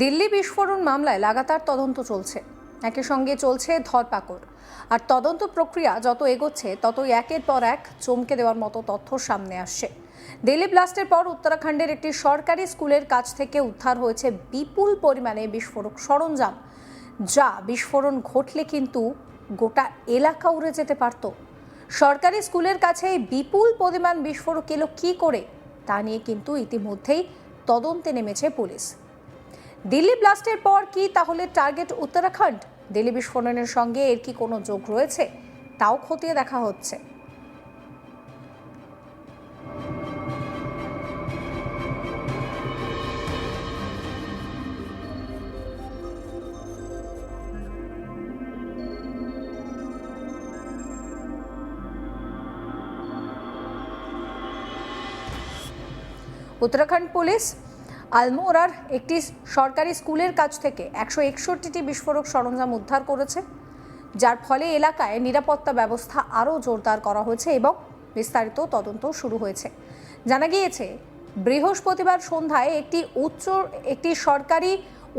দিল্লি বিস্ফোরণ মামলায় লাগাতার তদন্ত চলছে। একই সঙ্গে চলছে ধরপাকড়। আর তদন্ত প্রক্রিয়া যত এগোচ্ছে, ততই একের পর এক চমকে দেওয়ার মতো তথ্য সামনে আসছে। দিল্লি ব্লাস্টের পর উত্তরাখণ্ডের একটি সরকারি স্কুলের কাছ থেকে উদ্ধার হয়েছে বিপুল পরিমাণে বিস্ফোরক সরঞ্জাম। যা বিস্ফোরণ ঘটলে কিন্তু গোটা এলাকা উড়ে যেতে পারত। সরকারি স্কুলের কাছে বিপুল পরিমাণ বিস্ফোরক এলো কী করে, তা নিয়ে কিন্তু ইতিমধ্যেই তদন্তে নেমেছে পুলিশ। দিল্লি ব্লাস্টের পর কি তাহলে টার্গেট উত্তরাখণ্ড? দিল্লি বিস্ফোরণের সঙ্গে এর কি কোনো যোগ রয়েছে? তাও খতিয়ে দেখা হচ্ছে। উত্তরাখণ্ড পুলিশ আলমোরার একটি সরকারি স্কুলের কাছ থেকে একশো একষট্টিটি বিস্ফোরক সরঞ্জাম উদ্ধার করেছে, যার ফলে এলাকায় নিরাপত্তা ব্যবস্থা আরও জোরদার করা হয়েছে এবং বিস্তারিত তদন্ত শুরু হয়েছে। জানা গিয়েছে, বৃহস্পতিবার সন্ধ্যায় একটি উচ্চ, একটি সরকারি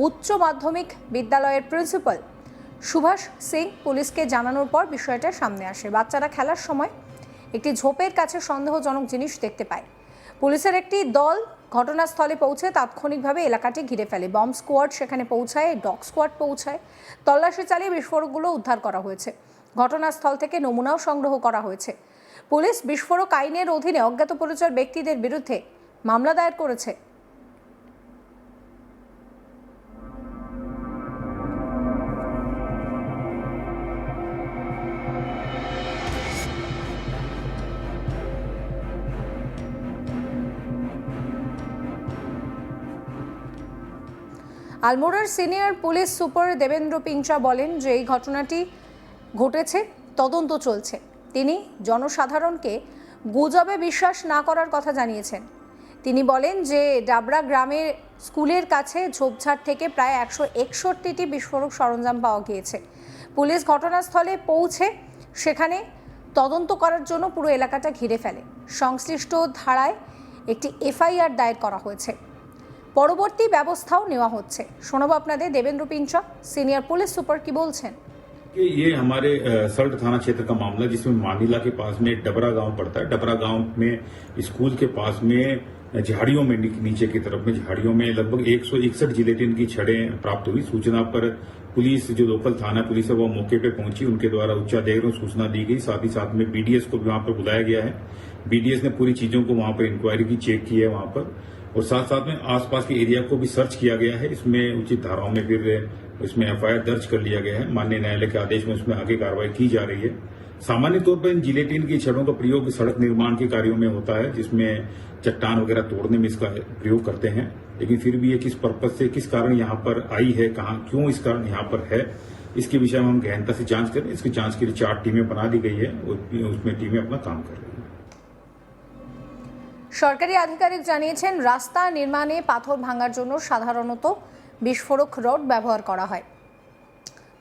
উচ্চ মাধ্যমিক বিদ্যালয়ের প্রিন্সিপাল সুভাষ সিং পুলিশকে জানানোর পর বিষয়টা সামনে আসে। বাচ্চারা খেলার সময় একটি ঝোপের কাছে সন্দেহজনক জিনিস দেখতে পায়। পুলিশের একটি দল ঘটনাস্থলে পৌঁছে তাৎক্ষণিকভাবে এলাকাটি ঘিরে ফেলে। বম স্কোয়াড সেখানে পৌঁছায়, ডগ স্কোয়াড পৌঁছায়। তল্লাশি চালিয়ে বিস্ফোরকগুলো উদ্ধার করা হয়েছে। ঘটনাস্থল থেকে নমুনাও সংগ্রহ করা হয়েছে। পুলিশ বিস্ফোরক আইনের অধীনে অজ্ঞাত পরিচয় ব্যক্তিদের বিরুদ্ধে মামলা দায়ের করেছে। আলমোড়ার senior police super Devendra Pincha বলেন যে এই ঘটনাটি ঘটেছে, তদন্ত চলছে। তিনি জনসাধারণকে গুজবে বিশ্বাস না করার কথা জানিয়েছেন। তিনি বলেন যে ডাবরা গ্রামের স্কুলের কাছে ঝোপঝাড় থেকে প্রায় একশো একষট্টিটি বিস্ফোরক সরঞ্জাম পাওয়া গিয়েছে। পুলিশ ঘটনাস্থলে পৌঁছে সেখানে তদন্ত করার জন্য পুরো এলাকাটা ঘিরে ফেলে। সংশ্লিষ্ট ধারায় একটি এফআইআর দায়ের করা হয়েছে। পরবর্তী ব্যবস্থাও নেওয়া হচ্ছে শোনাবো আপনাদের Devendra Pincha senior police super কি বলছেন कि ये हमारे अ, सल्ट थाना क्षेत्र का मामला जिसमें मानिला के पास में डबरा गांव पड़ता है डबरा गांव में स्कूल के पास में झाड़ियों में नी- नीचे की तरफ में झाड़ियों में लगभग एक सौ इकसठ जिलेटिन की छड़ें प्राप्त हुई सूचना पर पुलिस जो लोकल थाना पुलिस है वो मौके पे पहुंची उनके द्वारा उच्चाधिकारियों को सूचना दी गई साथ ही साथ में बीडीएस को भी वहां पर बुलाया गया है बीडीएस ने पूरी चीजों को वहां पर इंक्वायरी की चेक की है वहां पर और साथ साथ में आसपास के एरिया को भी सर्च किया गया है। इसमें उचित धाराओं में फिर इसमें एफआईआर दर्ज कर लिया गया है। माननीय न्यायालय के आदेश में उसमें आगे कार्रवाई की जा रही है। सामान्य तौर पर इन जिलेटिन की छड़ों का प्रयोग सड़क निर्माण के कार्यों में होता है, जिसमें चट्टान वगैरह तोड़ने में इसका प्रयोग करते हैं। लेकिन फिर भी ये किस पर्पज से, किस कारण यहाँ पर आई है, कहाँ, क्यों इस कारण यहाँ पर है, इसके विषय में हम गहनता से जाँच करें। इसकी जाँच के लिए चार टीमें बना दी गई है उसमें टीमें अपना काम कर रही हैं। সরকারি আধিকারিক জানিয়েছেন, রাস্তা নির্মাণে পাথর ভাঙার জন্য সাধারণত বিস্ফোরক রড ব্যবহার করা হয়।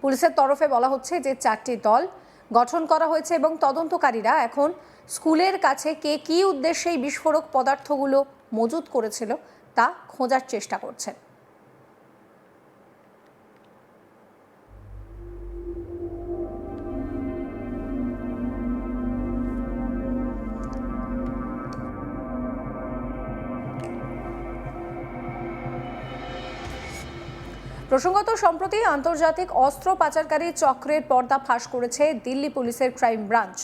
পুলিশের তরফে বলা হচ্ছে যে চারটি দল গঠন করা হয়েছে এবং তদন্তকারীরা এখন স্কুলের কাছে কে কী উদ্দেশ্যে এই বিস্ফোরক পদার্থগুলো মজুত করেছিল তা খোঁজার চেষ্টা করছেন। প্রসঙ্গত, সম্প্রতি আন্তর্জাতিক অস্ত্র পাচারকারী চক্রের পর্দা ফাঁস করেছে দিল্লি পুলিশের ক্রাইম ব্রাঞ্চ।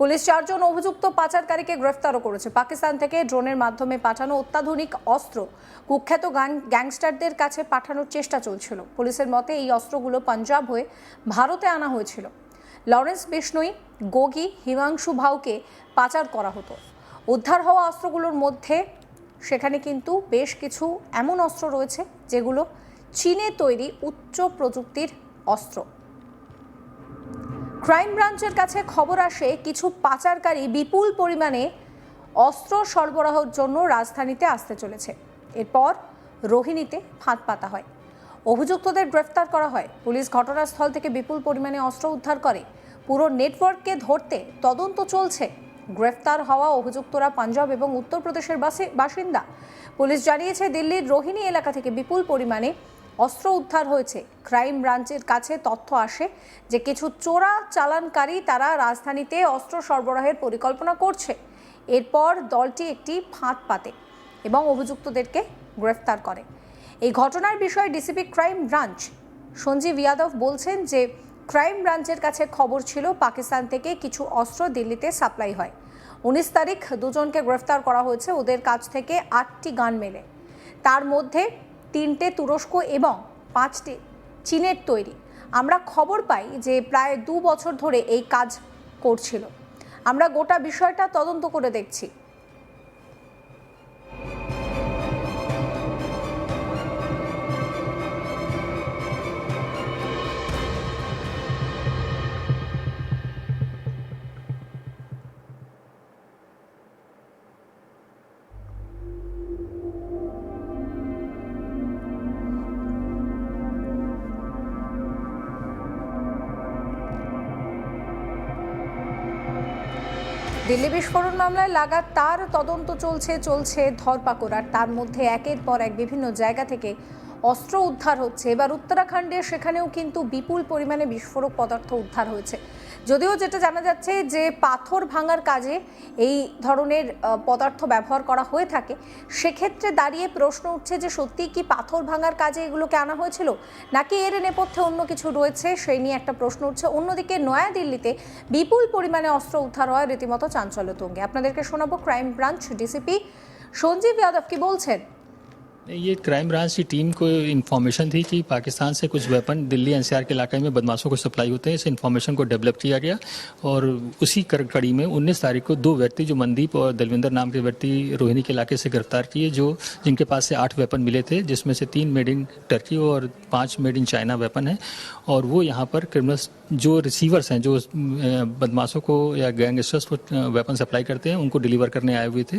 পুলিশ চারজন অভিযুক্ত পাচারকারীকে গ্রেফতারও করেছে। পাকিস্তান থেকে ড্রোনের মাধ্যমে পাঠানো অত্যাধুনিক অস্ত্র কুখ্যাত গ্যাংস্টারদের কাছে পাঠানোর চেষ্টা চলছিল। পুলিশের মতে, এই অস্ত্রগুলো পাঞ্জাব হয়ে ভারতে আনা হয়েছিল। লরেন্স বিষ্ণুই, গোগি, হিমাংশু ভাউকে পাচার করা হতো। উদ্ধার হওয়া অস্ত্রগুলোর মধ্যে সেখানে কিন্তু বেশ কিছু এমন অস্ত্র রয়েছে, যেগুলো চীনে তৈরি উচ্চ প্রযুক্তির অস্ত্র। ক্রাইম ব্রাঞ্চের কাছে খবর আসে, কিছু পাচারকারী বিপুল পরিমাণে অস্ত্র সরবরাহের জন্য রাজধানীতে আসতে চলেছে। এরপর রোহিণীতে ফাঁদ পাতা হয়। অভিযুক্তদের গ্রেফতার করা হয়। পুলিশ ঘটনাস্থল থেকে বিপুল পরিমাণে অস্ত্র উদ্ধার করে। পুরো নেটওয়ার্ককে ধরতে তদন্ত চলছে। গ্রেফতার হওয়া অভিযুক্তরা পাঞ্জাব এবং উত্তরপ্রদেশের বাসি- বাসিন্দা। পুলিশ জানিয়েছে, দিল্লির রোহিণী এলাকা থেকে বিপুল পরিমাণে অস্ত্র উদ্ধার হয়েছে। ক্রাইম ব্রাঞ্চের কাছে তথ্য আসে যে, কিছু চোরা চালানকারী তারা রাজধানীতে অস্ত্র সরবরাহের পরিকল্পনা করছে। এরপর দলটি একটি ফাঁদ পাতে এবং অভিযুক্তদেরকে গ্রেফতার করে। এই ঘটনার বিষয়ে DCP crime branch Sanjeev Yadav বলছেন যে ক্রাইম ব্রাঞ্চের কাছে খবর ছিল, পাকিস্তান থেকে কিছু অস্ত্র দিল্লিতে সাপ্লাই হয়। উনিশ তারিখ দুজনকে গ্রেফতার করা হয়েছে, ওদের কাছ থেকে আটটি গান মেলে। তার মধ্যে তিনটে তুরস্ক এবং পাঁচটি চীনের তৈরি। আমরা খবর পাই যে প্রায় দু বছর ধরে এই কাজ করছিল। আমরা গোটা বিষয়টা তদন্ত করে দেখছি। দিল্লি বিস্ফোরণ মামলায় লাগাতার তদন্ত চলছে চলছে ধরপাকড়। আর তার মধ্যে একের পর এক বিভিন্ন জায়গা থেকে অস্ত্র উদ্ধার হচ্ছে। এবার উত্তরাখণ্ডে সেখানেও কিন্তু বিপুল পরিমাণে বিস্ফোরক পদার্থ উদ্ধার হয়েছে। যদিও যেটা জানা যাচ্ছে যে পাথর ভাঙার কাজে এই ধরনের পদার্থ ব্যবহার করা হয়ে থাকে, সেক্ষেত্রে দাঁড়িয়ে প্রশ্ন উঠছে যে সত্যিই কি পাথর ভাঙার কাজে এগুলোকে আনা হয়েছিল? নাকি এর নেপথ্যে অন্য কিছু রয়েছে? সেই নিয়ে একটা প্রশ্ন উঠছে। অন্যদিকে নয়াদিল্লিতে বিপুল পরিমাণে অস্ত্র উদ্ধার হয় রীতিমতো চাঞ্চল্য তুঙ্গে আপনাদেরকে শোনাবো crime branch DCP Sanjeev Yadav কি বলছেন? ये क्राइम ब्रांच की टीम को इन्फॉर्मेशन थी कि पाकिस्तान से कुछ वेपन दिल्ली एनसीआर के इलाके में बदमाशों को सप्लाई होते हैं। इस इन्फॉर्मेशन को डेवलप किया गया और उसी कड़ी में 19 तारीख को दो व्यक्ति, जो मनदीप और दलविंदर नाम के व्यक्ति रोहिणी के इलाके से गिरफ़्तार किए, जो जिनके पास से आठ वेपन मिले थे, जिसमें से तीन मेड इन टर्की और पाँच मेड इन चाइना वेपन है। और वो यहाँ पर क्रिमिनल्स जो रिसीवर्स हैं, जो बदमाशों को या गैंगस्टर्स को वेपन सप्लाई करते हैं, उनको डिलीवर करने आए हुए थे।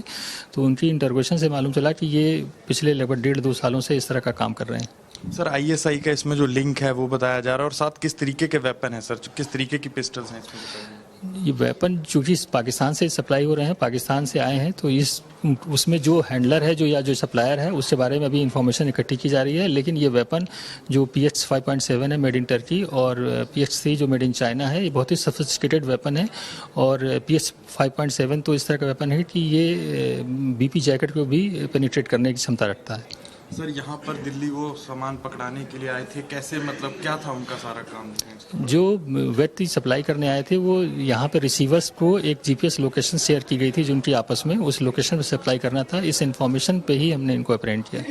तो उनकी इंटरोगेशन से मालूम चला कि ये पिछले लगभग डेढ़ दो सालों से इस तरह का काम कर रहे हैं सर आईएसआई का इसमें जो लिंक है वो बताया जा रहा है, और साथ किस तरीके के वेपन है, सर किस तरीके की पिस्टल्स हैं इसमें। ये वेपन चूँकि पाकिस्तान से सप्लाई हो रहे हैं, पाकिस्तान से आए हैं तो इस, उसमें जो हैंडलर है, जो या जो सप्लायर है उसके बारे में अभी इंफॉर्मेशन इकट्ठी की जा रही है, लेकिन ये वेपन जो P H five point seven है मेड इन टर्की और पी एच थ्री जो मेड इन चाइना है, ये बहुत ही सफिस्टिकेटेड वेपन है और P H five point seven तो इस तरह का वेपन है कि ये बीपी जैकेट को भी पेनिट्रेट करने की क्षमता रखता है। सर यहाँ पर दिल्ली वो सामान पकड़ाने के लिए आए थे। कैसे मतलब क्या था उनका सारा काम? जो व्यक्ति सप्लाई करने आए थे वो यहाँ पे रिसीवर्स को एक जीपीएस लोकेशन शेयर की गई थी जो उनकी आपस में उस लोकेशन पर सप्लाई करना था। इस इन्फॉर्मेशन पे ही हमने इनको अप्रेंट किया।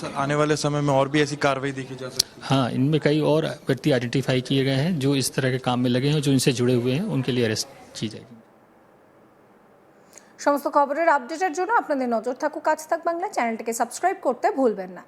सर आने वाले समय में और भी ऐसी कार्रवाई देखी जा सकती है? हाँ इनमें कई और व्यक्ति आइडेंटिफाई किए गए हैं जो इस तरह के काम में लगे हैं जो इनसे जुड़े हुए हैं उनके लिए अरेस्ट की जाएगी। সমস্ত খবরের আপডেটের জন্য আপনাদের নজর থাকুক কাজ থাক বাংলা, চ্যানেলটিকে সাবস্ক্রাইব করতে ভুলবেন না।